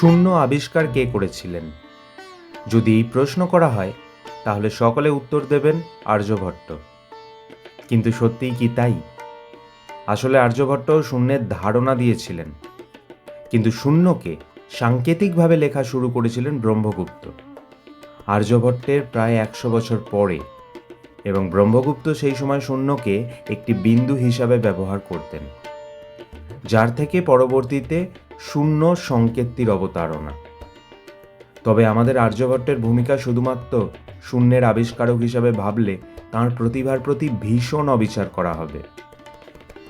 শূন্য আবিষ্কার কে করেছিলেন? যদি এই প্রশ্ন করা হয়, তাহলে সকলে উত্তর দেবেন আর্যভট্ট। কিন্তু সত্যিই কি তাই? আসলে আর্যভট্ট শূন্যের ধারণা দিয়েছিলেন। কিন্তু শূন্যকে সাংকেতিকভাবে লেখা শুরু করেছিলেন ব্রহ্মগুপ্ত। আর্যভট্টের প্রায় একশো বছর পরে, এবং ব্রহ্মগুপ্ত সেই সময় শূন্যকে একটি বিন্দু হিসাবে ব্যবহার করতেন। যার থেকে পরবর্তীতে শূন্য সংকেতটির অবতারণা। তবে আমাদের আর্যভট্টের ভূমিকা শুধুমাত্র শূন্যের আবিষ্কারক হিসাবে ভাবলে তার প্রতিভার প্রতি ভীষণ অবিচার করা হবে।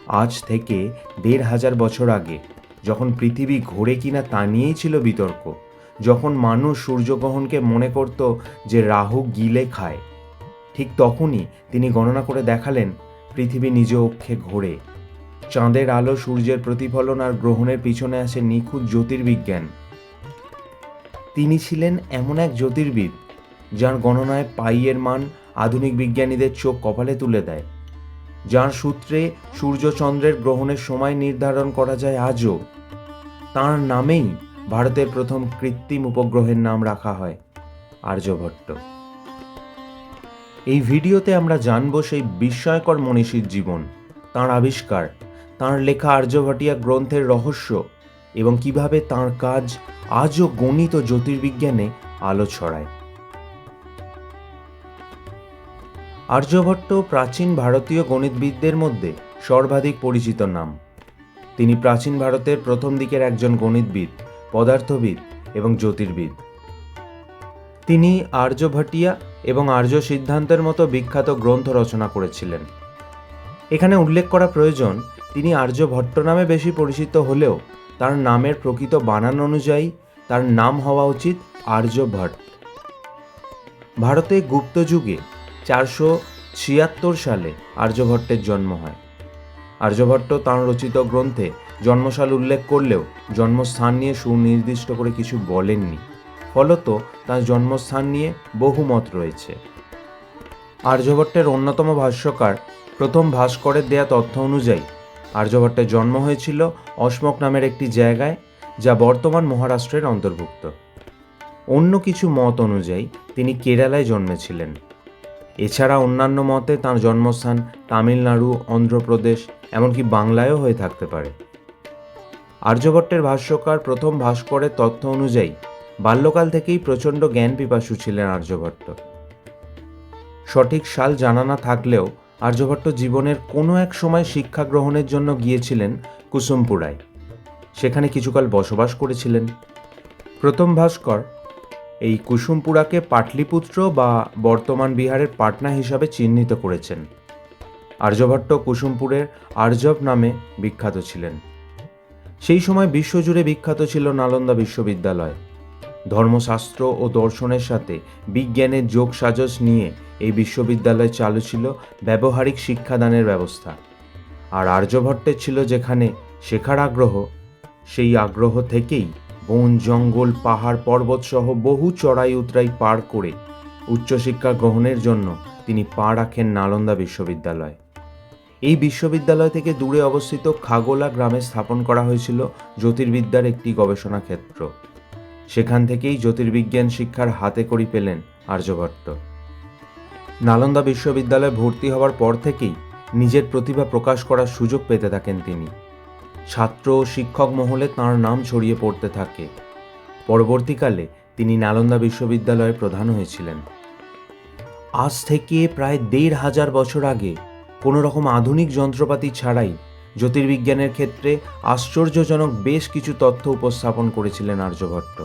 আজ থেকে দেড় হাজার বছর আগে যখন পৃথিবী ঘোরে কিনা তা নিয়েই ছিল বিতর্ক, যখন মানুষ সূর্যগ্রহণকে মনে করত যে রাহু গিলে খায়, ঠিক তখনই তিনি গণনা করে দেখালেন পৃথিবী নিজ অক্ষে ঘোরে। চাঁদের আলো, সূর্যের প্রতিফলন আর গ্রহণের পিছনে আসে নিখুঁত জ্যোতির্বিজ্ঞান। তিনি ছিলেন এমন এক জ্যোতির্বিদ, যার গণনায় পাইয়ের মান আধুনিক বিজ্ঞানীদের চোখ কপালে তুলে দেয়। যার সূত্রে সূর্যচন্দ্রের গ্রহণের সময় নির্ধারণ করা যায় আজও। তার নামেই ভারতের প্রথম কৃত্রিম উপগ্রহের নাম রাখা হয়, আর্যভট্ট। এই ভিডিওতে আমরা জানব সেই বিস্ময়কর মনীষীর জীবন, তাঁর আবিষ্কার তাঁর লেখা আর্যভাটিয়া গ্রন্থের রহস্য এবং কীভাবে তাঁর কাজ আজও গণিত ও জ্যোতির্বিজ্ঞানে আলো ছড়ায়। আর্যভট্ট প্রাচীন ভারতীয় গণিতবিদদের মধ্যে সর্বাধিক পরিচিত নাম। তিনি প্রাচীন ভারতের প্রথম দিকের একজন গণিতবিদ, পদার্থবিদ এবং জ্যোতির্বিদ। তিনি আর্যভটিয়া এবং আর্য সিদ্ধান্তের মতো বিখ্যাত গ্রন্থ রচনা করেছিলেন। এখানে উল্লেখ করা প্রয়োজন তিনি আর্যভট্ট নামে বেশি পরিচিত হলেও তার নামের প্রকৃত বানান অনুযায়ী তার নাম হওয়া উচিত আর্যভট্ট ভারতে গুপ্ত যুগে চারশো ছিয়াত্তর সালে আর্যভট্টের জন্ম হয়। আর্যভট্ট তাঁর রচিত গ্রন্থে জন্মসাল উল্লেখ করলেও জন্মস্থান নিয়ে সুনির্দিষ্ট করে কিছু বলেননি। ফলত তার জন্মস্থান নিয়ে বহুমত রয়েছে। আর্যভট্টের অন্যতম ভাষ্যকার প্রথম ভাস্করের দেয়া তথ্য অনুযায়ী আর্যভট্টের জন্ম হয়েছিল অসমক নামের একটি জায়গায়, যা বর্তমান মহারাষ্ট্রের অন্তর্ভুক্ত। অন্য কিছু মত অনুযায়ী, তিনি কেরালায় জন্মেছিলেন। এছাড়া অন্যান্য মতে, তাঁর জন্মস্থান তামিলনাড়ু, অন্ধ্রপ্রদেশ, এমনকি বাংলায়ও হয়ে থাকতে পারে। আর্যভট্টের ভাষ্যকার প্রথম ভাস্করের তথ্য অনুযায়ী, বাল্যকাল থেকেই প্রচণ্ড জ্ঞান পিপাসু ছিলেন আর্যভট্ট। সঠিক সাল জানা না থাকলেও আর্যভট্ট জীবনের কোনো এক সময় শিক্ষা গ্রহণের জন্য গিয়েছিলেন কুসুমপুরায় সেখানে কিছুকাল বসবাস করেছিলেন। প্রথম ভাস্কর এই কুসুমপুরাকে পাটলিপুত্র বা বর্তমান বিহারের পাটনা হিসাবে চিহ্নিত করেছেন। আর্যভট্ট কুসুমপুরের আর্যব নামে বিখ্যাত ছিলেন। সেই সময় বিশ্বজুড়ে বিখ্যাত ছিল নালন্দা বিশ্ববিদ্যালয়। ধর্মশাস্ত্র ও দর্শনের সাথে বিজ্ঞানের যোগ সাজস নিয়ে এই বিশ্ববিদ্যালয় চালু ছিল ব্যবহারিক শিক্ষাদানের ব্যবস্থা। আর আর্যভট্টের ছিল যেখানে শেখার আগ্রহ, সেই আগ্রহ থেকেই বন, জঙ্গল, পাহাড় পর্বত সহ বহু চড়াই উতরাই পার করে উচ্চশিক্ষা গ্রহণের জন্য তিনি পা রাখেন নালন্দা বিশ্ববিদ্যালয়। এই বিশ্ববিদ্যালয় থেকে দূরে অবস্থিত খাগোলা গ্রামে স্থাপন করা হয়েছিল জ্যোতির্বিদ্যার একটি গবেষণা ক্ষেত্র। সেখান থেকেই জ্যোতির্বিজ্ঞান শিক্ষার হাতে করি পেলেন আর্যভট্ট। নালন্দা বিশ্ববিদ্যালয়ে ভর্তি হওয়ার পর থেকেই নিজের প্রতিভা প্রকাশ করার সুযোগ পেতে থাকেন তিনি। ছাত্র ও শিক্ষক মহলে তাঁর নাম ছড়িয়ে পড়তে থাকে। পরবর্তীকালে তিনি নালন্দা বিশ্ববিদ্যালয়ে প্রধান হয়েছিলেন। আজ থেকে প্রায় দেড় হাজার বছর আগে কোনো রকম আধুনিক যন্ত্রপাতি ছাড়াই জ্যোতির্বিজ্ঞানের ক্ষেত্রে আশ্চর্যজনক বেশ কিছু তথ্য উপস্থাপন করেছিলেন আর্যভট্ট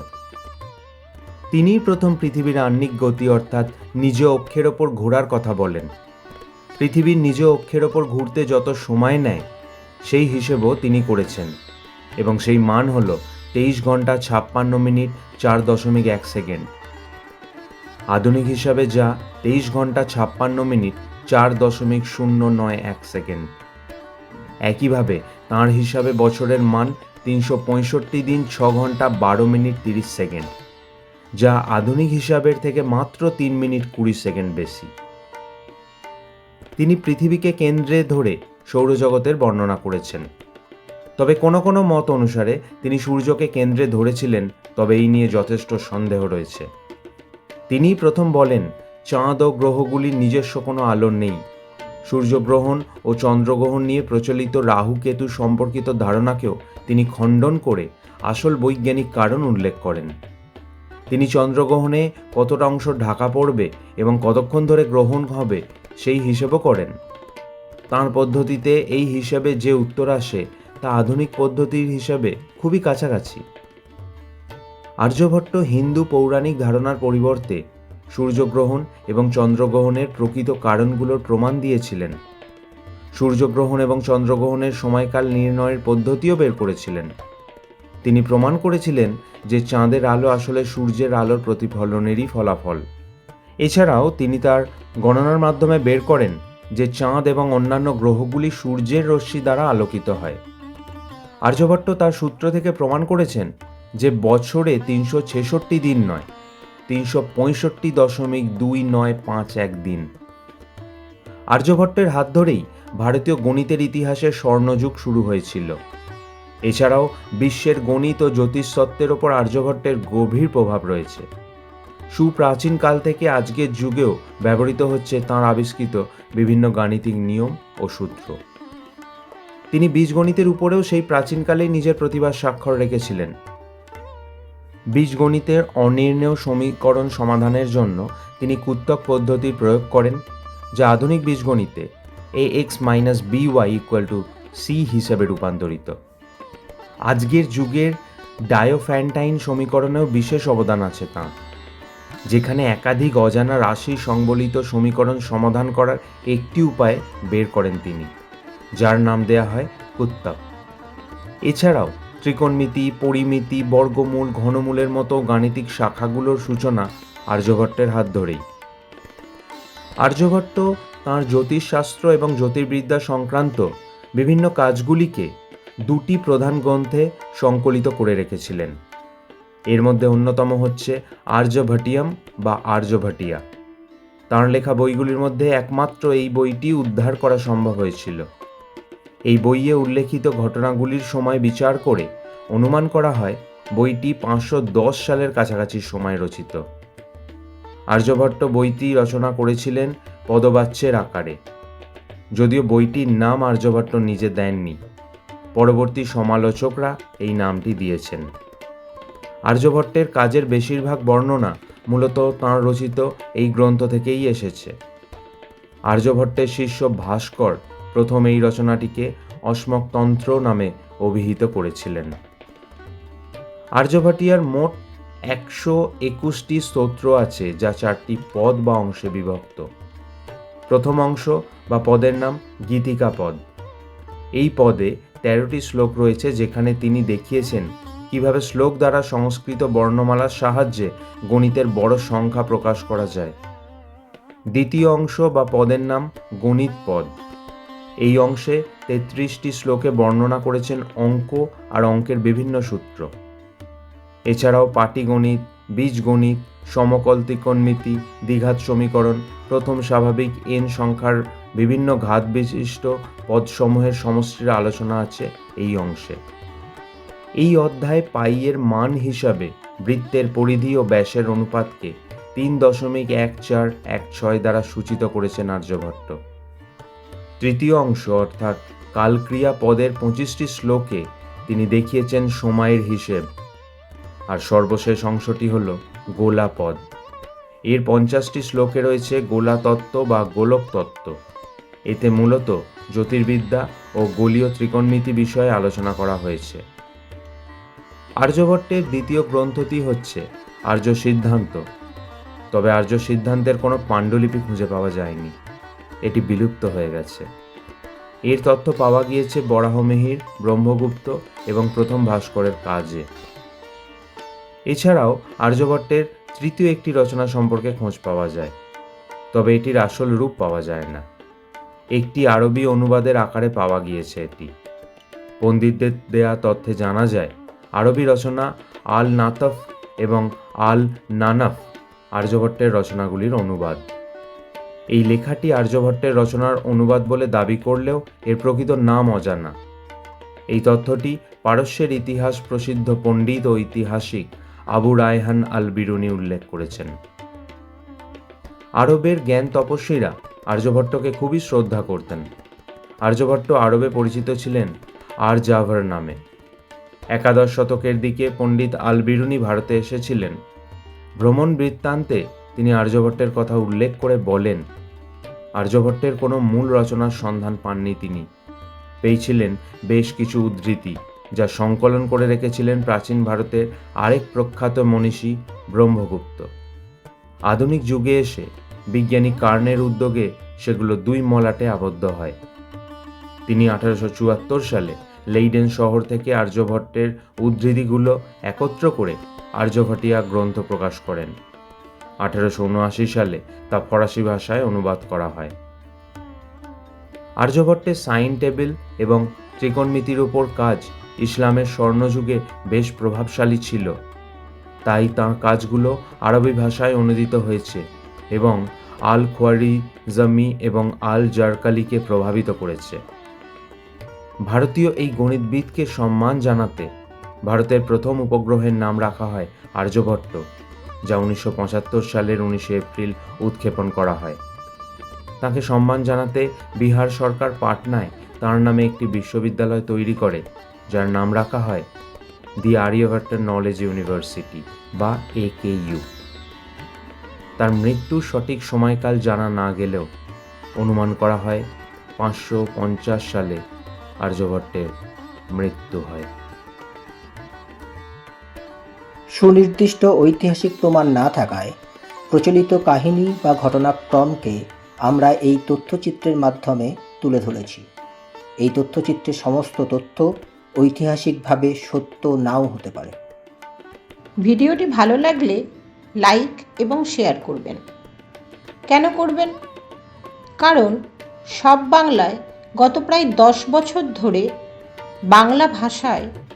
তিনিই প্রথম পৃথিবীর আহ্নিক গতি অর্থাৎ নিজ অক্ষের ওপর ঘোরার কথা বলেন। পৃথিবীর নিজ অক্ষের ওপর ঘুরতে যত সময় নেয়, সেই হিসেবও তিনি করেছেন। এবং সেই মান হল তেইশ ঘণ্টা ছাপ্পান্ন মিনিট চার দশমিক এক সেকেন্ড। আধুনিক হিসাবে যা তেইশ ঘণ্টা ছাপ্পান্ন মিনিট চার দশমিক শূন্য নয় এক সেকেন্ড। একইভাবে তাঁর হিসাবে বছরের মান তিনশো পঁয়ষট্টি দিন ছ ঘণ্টা বারো মিনিট তিরিশ সেকেন্ড, যা আধুনিক হিসাবের থেকে মাত্র তিন মিনিট কুড়ি সেকেন্ড বেশি। তিনি পৃথিবীকে কেন্দ্রে ধরে সৌরজগতের বর্ণনা করেছেন। তবে কোনো কোনো মত অনুসারে তিনি সূর্যকে কেন্দ্রে ধরেছিলেন, তবে এই নিয়ে যথেষ্ট সন্দেহ রয়েছে। তিনিই প্রথম বলেন, চাঁদ ও গ্রহগুলির নিজস্ব কোনো আলো নেই সূর্যগ্রহণ ও চন্দ্রগ্রহণ নিয়ে প্রচলিত রাহু কেতু সম্পর্কিত ধারণাকেও তিনি খণ্ডন করে আসল বৈজ্ঞানিক কারণ উল্লেখ করেন। তিনি চন্দ্রগ্রহণে কতটা অংশ ঢাকা পড়বে এবং কতক্ষণ ধরে গ্রহণ হবে সেই হিসেবও করেন। তাঁর পদ্ধতিতে এই হিসেবে যে উত্তর আসে তা আধুনিক পদ্ধতির হিসেবে খুবই কাছাকাছি। আর্যভট্ট হিন্দু পৌরাণিক ধারণার পরিবর্তে সূর্যগ্রহণ এবং চন্দ্রগ্রহণের প্রকৃত কারণগুলোর প্রমাণ দিয়েছিলেন। সূর্যগ্রহণ এবং চন্দ্রগ্রহণের সময়কাল নির্ণয়ের পদ্ধতিও বের করেছিলেন। তিনি প্রমাণ করেছিলেন যে চাঁদের আলো আসলে সূর্যের আলোর প্রতিফলনেরই ফলাফল। এছাড়াও তিনি তার গণনার মাধ্যমে বের করেন যে চাঁদ এবং অন্যান্য গ্রহগুলি সূর্যের রশ্মি দ্বারা আলোকিত হয়। আর্যভট্ট তার সূত্র থেকে প্রমাণ করেছেন যে বছরে তিনশো ছেষট্টি দিন নয় তিনশো পঁয়ষট্টি দশমিক দুই নয় পাঁচ এক দিন। আর্যভট্টের হাত ধরেই ভারতীয় গণিতের ইতিহাসে স্বর্ণযুগ শুরু হয়েছিল। এছাড়াও বিশ্বের গণিত ও জ্যোতিষতত্ত্বের ওপর আর্যভট্টের গভীর প্রভাব রয়েছে। সুপ্রাচীন কাল থেকে আজকের যুগেও ব্যবহৃত হচ্ছে তাঁর আবিষ্কৃত বিভিন্ন গাণিতিক নিয়ম ও সূত্র। তিনি বীজগণিতের উপরেও সেই প্রাচীনকালেই নিজের প্রতিভার স্বাক্ষর রেখেছিলেন। বীজগণিতের অনির্ণেয় সমীকরণ সমাধানের জন্য তিনি কুত্তক পদ্ধতির প্রয়োগ করেন, যা আধুনিক বীজগণিতে a x minus b y equal to c হিসেবে রূপান্তরিত। আজকের যুগের ডায়োফ্যান্টাইন সমীকরণেও বিশেষ অবদান আছে তাঁর, যেখানে একাধিক অজানা রাশি সংবলিত সমীকরণ সমাধান করার একটি উপায় বের করেন তিনি, যার নাম দেয়া হয় কুত্তক। এছাড়াও ত্রিকোণমিতি, পরিমিতি, বর্গমূল, ঘনমূলের মতো গাণিতিক শাখাগুলোর সূচনা আর্যভট্টের হাত ধরেই। আর্যভট্ট তাঁর জ্যোতিষশাস্ত্র এবং জ্যোতির্বিদ্যা সংক্রান্ত বিভিন্ন কাজগুলিকে দুটি প্রধান গ্রন্থে সংকলিত করে রেখেছিলেন। এর মধ্যে অন্যতম হচ্ছে আর্যভটিয়াম বা আর্যভটিয়া। তাঁর লেখা বইগুলির মধ্যে একমাত্র এই বইটি উদ্ধার করা সম্ভব হয়েছিল। এই বইয়ে উল্লেখিত ঘটনাগুলির সময় বিচার করে অনুমান করা হয় বইটি পাঁচশো দশ সালের কাছাকাছি সময় রচিত। আর্যভট্ট বইটি রচনা করেছিলেন পদবাচ্যের আকারে। যদিও বইটির নাম আর্যভট্ট নিজে দেননি, পরবর্তী সমালোচকরা এই নামটি দিয়েছেন। আর্যভট্টের কাজের বেশিরভাগ বর্ণনা মূলত তাঁর রচিত এই গ্রন্থ থেকেই এসেছে। আর্যভট্টের শিষ্য ভাস্কর প্রথম এই রচনাটিকে অশ্মকতন্ত্র নামে অভিহিত করেছিলেন। আর্যভাটিয়ার মোট একশো একুশটি স্তোত্র আছে যা চারটি পদ বা অংশে বিভক্ত। প্রথম অংশ বা পদের নাম গীতিকা পদ। এই পদে তেরোটি শ্লোক রয়েছে যেখানে তিনি দেখিয়েছেন কীভাবে শ্লোক দ্বারা সংস্কৃত বর্ণমালার সাহায্যে গণিতের বড় সংখ্যা প্রকাশ করা যায়। দ্বিতীয় অংশ বা পদের নাম গণিত পদ। এই অংশে তেত্রিশটি শ্লোকে বর্ণনা করেছেন অঙ্ক আর অঙ্কের বিভিন্ন সূত্র। এছাড়াও পাটিগণিত, বীজগণিত সমকল ত্রিকোণমিতি দ্বিঘাত সমীকরণ, প্রথম স্বাভাবিক এন সংখ্যার বিভিন্ন ঘাত বিশিষ্ট পদসমূহের সমষ্টির আলোচনা আছে এই অংশে। এই অধ্যায় পাইয়ের মান হিসাবে বৃত্তের পরিধি ও ব্যাসের অনুপাতকে তিন দশমিক এক চার এক ছয় দ্বারা সূচিত করেছেন আর্যভট্ট তৃতীয় অংশ, অর্থাৎ কালক্রিয়া পদের পঁচিশটি শ্লোকে তিনি দেখিয়েছেন সময়ের হিসেব। আর সর্বশেষ অংশটি হল গোলা পদ। এর পঞ্চাশটি শ্লোকে রয়েছে গোলা তত্ত্ব বা গোলক তত্ত্ব এতে মূলত জ্যোতির্বিদ্যা ও গোলীয় ত্রিকোণমিতি বিষয়ে আলোচনা করা হয়েছে। আর্যভট্টের দ্বিতীয় গ্রন্থটি হচ্ছে আর্য সিদ্ধান্ত তবে আর্য সিদ্ধান্তের কোনো পাণ্ডুলিপি খুঁজে পাওয়া যায়নি। এটি বিলুপ্ত হয়ে গেছে। এর তথ্য পাওয়া গিয়েছে বরাহমিহির ব্রহ্মগুপ্ত এবং প্রথম ভাস্করের কাজে। এছাড়াও আর্যভট্টের তৃতীয় একটি রচনা সম্পর্কে খোঁজ পাওয়া যায়, তবে এটির আসল রূপ পাওয়া যায় না। একটি আরবি অনুবাদের আকারে পাওয়া গিয়েছে এটি। পণ্ডিতদের দেয়া তথ্যে জানা যায়, আরবি রচনা আল নাতফ এবং আল নানাফ আর্যভট্টের রচনাগুলির অনুবাদ। এই লেখাটি আর্যভট্টের রচনার অনুবাদ বলে দাবি করলেও এর প্রকৃত নাম অজানা। এই তথ্যটি পারস্যের ইতিহাস প্রসিদ্ধ পণ্ডিত ও ঐতিহাসিক আবু রায়হান আল বিরুনি উল্লেখ করেছেন। আরবের জ্ঞান তপস্বীরা আর্যভট্টকে খুবই শ্রদ্ধা করতেন। আর্যভট্ট আরবে পরিচিত ছিলেন আর জাভার নামে। একাদশ শতকের দিকে পণ্ডিত আল বিরুনি ভারতে এসেছিলেন। ভ্রমণ বৃত্তান্তে তিনি আর্যভট্টের কথা উল্লেখ করে বলেন আর্যভট্টের কোনো মূল রচনার সন্ধান পাননি তিনি। পেয়েছিলেন বেশ কিছু উদ্ধৃতি, যা সংকলন করে রেখেছিলেন প্রাচীন ভারতের আরেক প্রখ্যাত মনীষী ব্রহ্মগুপ্ত। আধুনিক যুগে এসে বিজ্ঞানী কার্নের উদ্যোগে সেগুলো দুই মলাটে আবদ্ধ হয়। তিনি আঠারোশো চুয়াত্তর সালে লেইডেন শহর থেকে আর্যভট্টের উদ্ধৃতিগুলো একত্র করে আর্যভটিয়া গ্রন্থ প্রকাশ করেন। আঠারোশো উনআশি সালে তা ফরাসি ভাষায় অনুবাদ করা হয়। আর্যভট্টের সাইন টেবিল এবং ত্রিকোণমিতির উপর কাজ ইসলামের স্বর্ণযুগে বেশ প্রভাবশালী ছিল। তাই তাঁর কাজগুলো আরবি ভাষায় অনুদিত হয়েছে এবং আল খোয়ারি জমি এবং আল জারকালিকে প্রভাবিত করেছে। ভারতীয় এই গণিতবিদকে সম্মান জানাতে ভারতের প্রথম উপগ্রহের নাম রাখা হয় আর্যভট্ট। যা উনিশশো পঁচাত্তর সালের উনিশে এপ্রিল উৎক্ষেপণ করা হয়। তাকে সম্মান জানাতে বিহার সরকার পাটনায় তার নামে একটি বিশ্ববিদ্যালয় তৈরি করে, যার নাম রাখা হয় দি আর্যভট্ট নলেজ ইউনিভার্সিটি বা এ কে ইউ। তার মৃত্যুর সঠিক সময়কাল জানা না গেলেও অনুমান করা হয় পাঁচশো পঞ্চাশ সালে আর্যভট্টের মৃত্যু হয়। সুনির্দিষ্ট ঐতিহাসিক প্রমাণ না থাকায় প্রচলিত কাহিনী বা ঘটনাক্রমকে আমরা এই তথ্যচিত্রের মাধ্যমে তুলে ধরেছি। এই তথ্যচিত্রের সমস্ত তথ্য ঐতিহাসিকভাবে সত্য নাও হতে পারে। ভিডিওটি ভালো লাগলে লাইক এবং শেয়ার করবেন। কেন করবেন? কারণ সব বাংলায় গত প্রায় দশ বছর ধরে বাংলা ভাষায়